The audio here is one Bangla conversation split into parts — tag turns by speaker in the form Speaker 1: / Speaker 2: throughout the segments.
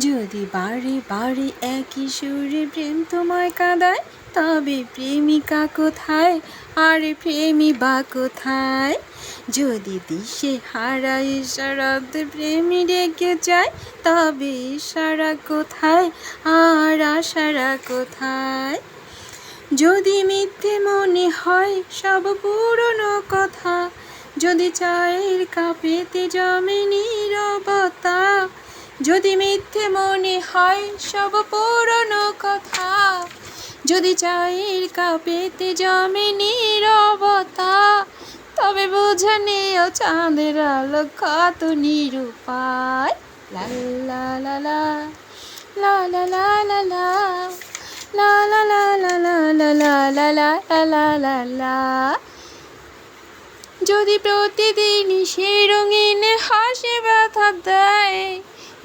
Speaker 1: যদি বারে বারে একই সুরে প্রেম তোমায় কাঁদায়, তবে প্রেমিকা কোথায়? আরে প্রেমী বা কোথায়? যদি দিশে হারায় সারাতে প্রেমী রেখে যায়, তবে সারা কোথায়? আর আশারা কোথায়? যদি মিথ্যে মনে হয় সব পুরনো কথা, যদি চায়ের কাপেতে জমে যদি মিথ্যে মনে হয় সব পুরনো কথা যদি চায়ের কাপেতে জমে নীরবতা তবে বুঝে নিও চাঁদের আলো কত নিরুপায় লা লা লা যদি প্রতিদিন সে রঙিন হাসি ব্যথা দেয়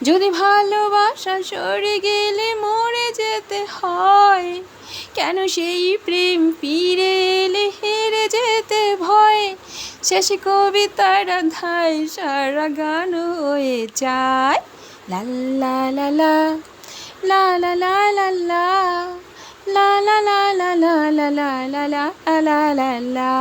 Speaker 1: যদি ভালোবাসা সরে গেলে মরে যেতে হয় কেন সেই প্রেম ফিরে এলে হেরে যেতে ভয় শেষে কবিতার ধায় সারা গান হয়ে যায় লা লা লা লা লা লা লা লা লা লা লা লা লা লা লা